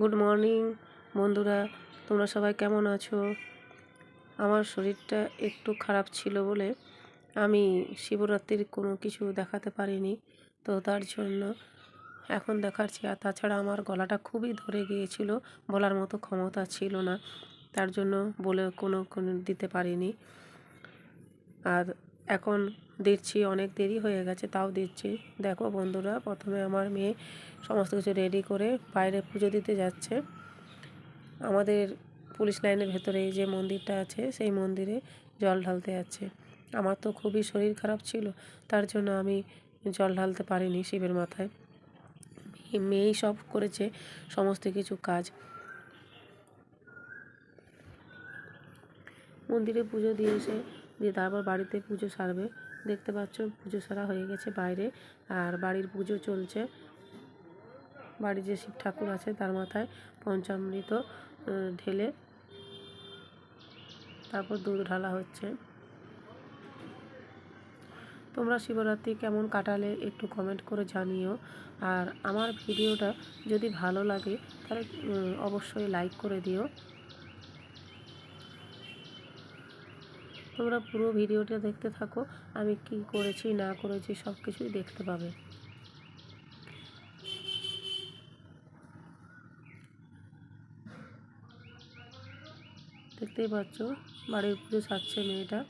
Good morning বন্ধুরা। তোমরা সবাই কেমন আছো? আমার শরীরটা একটু খারাপ ছিল বলে আমি শিবরাত্রির কোনো কিছু দেখাতে পারিনি, তো তার জন্য এখন দেখাচ্ছি। আর তাছাড়া আমার গলাটা খুবই ধরে গিয়েছিল, বলার মতো ক্ষমতা ছিল না, তার জন্য বলে কোনো কোনো দিতে পারিনি। আর এখন দিচ্ছি, অনেক দেরি হয়ে গেছে, তাও দিচ্ছি। দেখো বন্ধুরা, প্রথমে আমার মেয়ে সমস্ত কিছু রেডি করে বাইরে পুজো দিতে যাচ্ছে। আমাদের পুলিশ লাইনের ভেতরে যে মন্দিরটা আছে, সেই মন্দিরে জল ঢালতে যাচ্ছে। আমার তো খুবই শরীর খারাপ ছিল, তার জন্য আমি জল ঢালতে পারিনি শিবের মাথায়। মেয়েই সব করেছে সমস্ত কিছু কাজ। মন্দিরে পুজো দিয়ে এসে, দিয়ে তারপর বাড়িতে পুজো সারবে। দেখতে পাচ্ছ, পুজো সারা হয়ে গেছে বাইরে, আর বাড়ির পুজো চলছে। বাড়ির যে শিব ঠাকুর আছে, তার মাথায় পঞ্চামৃত ঢেলে তারপর দুধ ঢালা হচ্ছে। তোমরা শিবরাত্রি কেমন কাটালে একটু কমেন্ট করে জানিও। আর আমার ভিডিওটা যদি ভালো লাগে, তাহলে অবশ্যই লাইক করে দিও। তোমরা পুরো ভিডিওটা দেখতে থাকো, আমি কি করেছি, না করেছি সব কিছুই দেখতে পাবে। দেখতেই পাচ্ছ, বাড়ির পুজো সারছে মেয়েটা।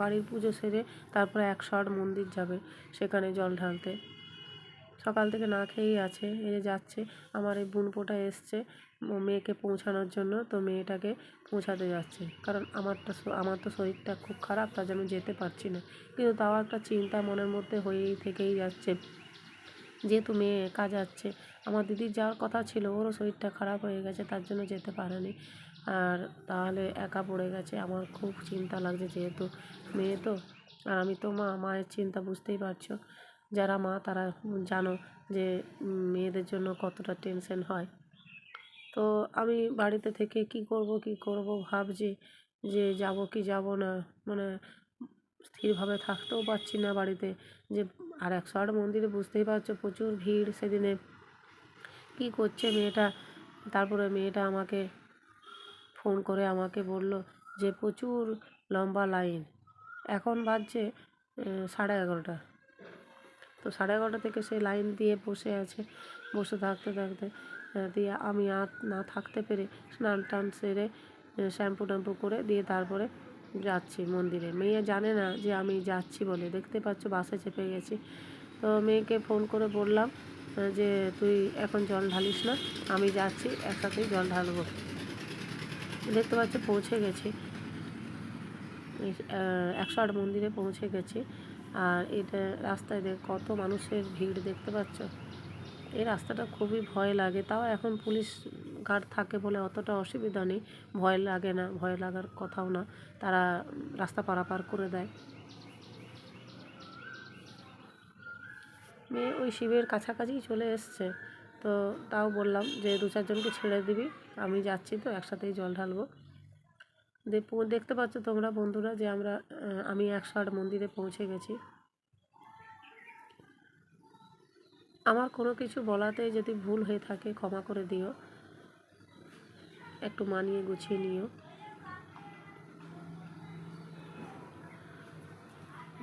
বাড়ির পুজো সেরে তারপরে একশো আট মন্দির যাবে, সেখানে জল ঢালতে। সকাল থেকে না খেয়েই আছে, এই যে যাচ্ছে। আমার এই বোনপোটা এসছে মেয়েকে পৌঁছানোর জন্য, তো মেয়েটাকে পৌঁছাতে যাচ্ছে। কারণ আমারটা আমার তো শরীরটা খুব খারাপ, তার জন্য যেতে পারছি না। কিন্তু তাও একটা চিন্তা মনের মধ্যে হয়েই থেকেই যাচ্ছে। যেহেতু মেয়ে একা যাচ্ছে, আমার দিদির যাওয়ার কথা ছিল, ওরও শরীরটা খারাপ হয়ে গেছে, তার জন্য যেতে পারেনি। আর তাহলে একা পড়ে গেছে, আমার খুব চিন্তা লাগছে যেহেতু মেয়ে তো। আর আমি তো মা, মায়ের চিন্তা বুঝতেই পারছ। যারা মা, তারা জানো যে মেয়েদের জন্য কতটা টেনশন হয়। তো আমি বাড়িতে থেকে কি করব কি করব, ভাবছি যে যাব কি যাব না। মানে স্থিরভাবে থাকতেও পারছি না বাড়িতে। যে আর একশো আট মন্দিরে বুঝতেই পারছ, প্রচুর ভিড় সেদিনে। কি করছে মেয়েটা? তারপরে মেয়েটা আমাকে ফোন করে আমাকে বলল যে, প্রচুর লম্বা লাইন। এখন বাজছে সাড়ে এগারোটা। তো সাড়ে এগারোটা থেকে সে লাইন দিয়ে বসে আছে, বসে থাকতে থাকতে দিয়ে আমি আর না থাকতে পেরে স্নান টান সেরে শ্যাম্পু ট্যাম্পু করে দিয়ে তারপরে যাচ্ছি মন্দিরে। মেয়ে জানে না যে আমি যাচ্ছি বলে। দেখতে পাচ্ছ বাসে চেপে গেছি। তো মেয়েকে ফোন করে বললাম যে তুই এখন জল ঢালিস না, আমি যাচ্ছি, একসাথেই জল ঢালবো। দেখতে পাচ্ছ পৌঁছে গেছি। একশো আট মন্দিরে পৌঁছে গেছি। আর এটা রাস্তায় দেখ কত মানুষের ভিড় দেখতে পাচ্ছ? এই রাস্তাটা খুবই ভয় লাগে। তাও এখন পুলিশ গার্ড থাকে বলে অতটা অসুবিধা নেই। ভয় লাগে না, ভয় লাগার কথাও না। তারা রাস্তা পারাপার করে দেয়। মেয়ে ওই শিবের কাছাকাছি চলে এসছে। তো তাও বললাম যে দু চারজনকে ছেড়ে দিবি। আমি যাচ্ছি তো, একসাথেই জল ঢালবো। দেখতে পাচ্ছ তোমরা বন্ধুরা যে আমরা আমি একশো আট মন্দিরে পৌঁছে গেছি। আমার কোনো কিছু বলাতে যদি ভুল হয়ে থাকে, ক্ষমা করে দিও। একটু মানিয়ে গুছিয়ে নিও।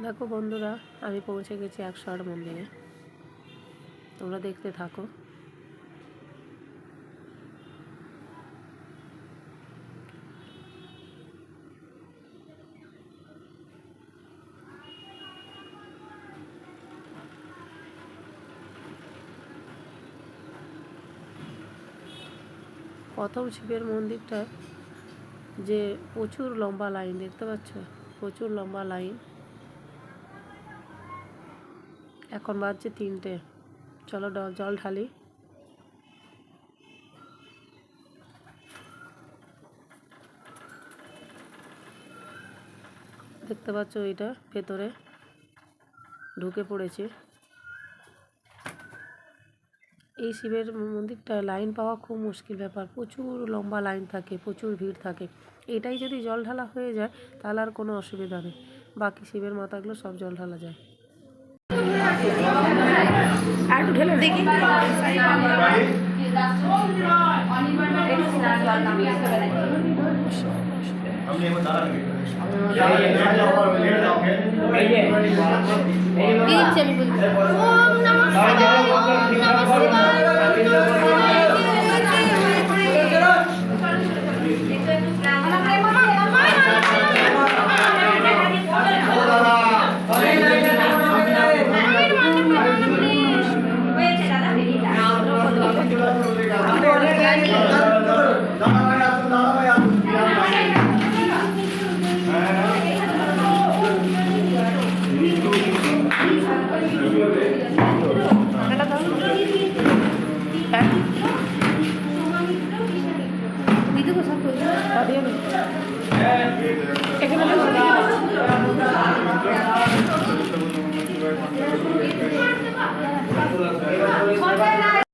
দেখো বন্ধুরা, আমি পৌঁছে গেছি একশো আট মন্দিরে। তোমরা দেখতে থাকো। প্রথম শিবের মন্দিরটা যে প্রচুর লম্বা লাইন, দেখতে পাচ্ছ? প্রচুর লম্বা লাইন। এখন বাজছে তিনটে। চলো জল ঢালি। দেখতে পাচ্ছ এটা ভেতরে ঢুকে পড়েছে। এই শিবের মন্দিরটা লাইন পাওয়া খুব মুশকিল ব্যাপার প্রচুর লম্বা লাইন থাকে প্রচুর ভিড় থাকে এটাই যদি জল ঢালা হয়ে যায় তাহলে আর কোনো অসুবিধা নেই বাকি শিবের মাথাগুলো সব জল ঢালা যায় দেখি हमने बताया दीदी चल बोल। ओम नमः शिवाय ओम नमः शिवाय।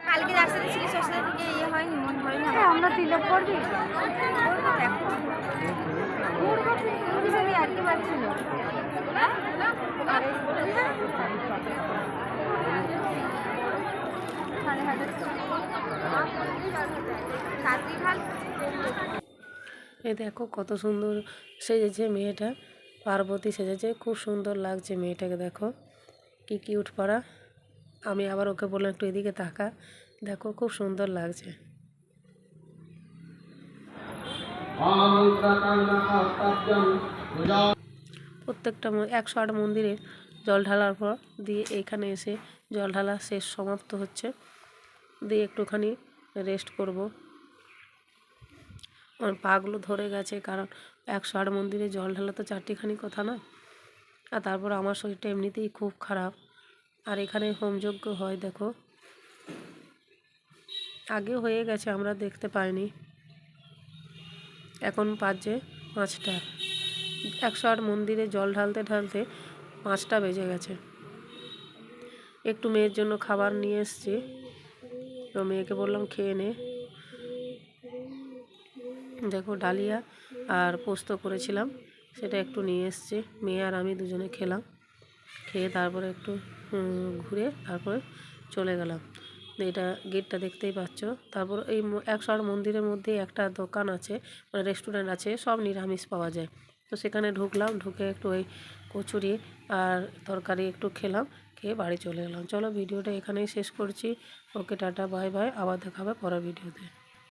কালকে রাস্তাতে ছিল সরস্বতী থেকে ইয়ে হয়নি মন ধরেনি আমরা তিলক করবি। আমি আজকে পারছিল সাতই ঢাল। এ দেখো কত সুন্দর সেজেছে মেয়েটা। পার্বতী সেজেছে, খুব সুন্দর লাগছে মেয়েটাকে দেখো। কি কিউট পরা। আমি আবার ওকে বললাম, একটু এদিকে তাকা। দেখো খুব সুন্দর লাগছে। প্রত্যেকটা একশো আট মন্দিরে জল ঢালার পর দিয়ে এইখানে এসে জল ঢালা শেষ সমাপ্ত হচ্ছে। দিয়ে একটুখানি রেস্ট করব। আমার পাগুলো ধরে গেছে, কারণ একশো আট মন্দিরে জল ঢালা তো চারটিখানি কথা না আর তারপর আমার শরীরটা এমনিতেই খুব খারাপ। আর এখানে হোমযজ্ঞ হয়, দেখো। আগে হয়ে গেছে, আমরা দেখতে পাইনি। এখন বাজে পাঁচটা। একশো আট মন্দিরে জল ঢালতে ঢালতে পাঁচটা বেজে গেছে। একটু মেয়ের জন্য খাবার নিয়ে এসছি। তো মেয়েকে বললাম, খেয়ে নে। দেখো ডালিয়া আর পোস্ত করেছিলাম, সেটা একটু নিয়ে এসছে। মেয়ে আর আমি দুজনে খেলাম, খেয়ে তারপরে একটু ঘুরে তারপরে চলে গেলাম। এটা গেটটা দেখতেই পাচ্ছ। তারপর এই ম- একশো আট মন্দিরের মধ্যে একটা দোকান আছে মানে রেস্টুরেন্ট আছে, সব নিরামিষ পাওয়া যায়। তো সেখানে ঢুকলাম, ঢুকে একটু ওই কচুরি আর তরকারি একটু খেলাম, খেয়ে বাড়ি চলে গেলাম চলো ভিডিওটা এখানেই শেষ করছি। Okay tata, bye bye. আবার দেখাবে পরের ভিডিওতে।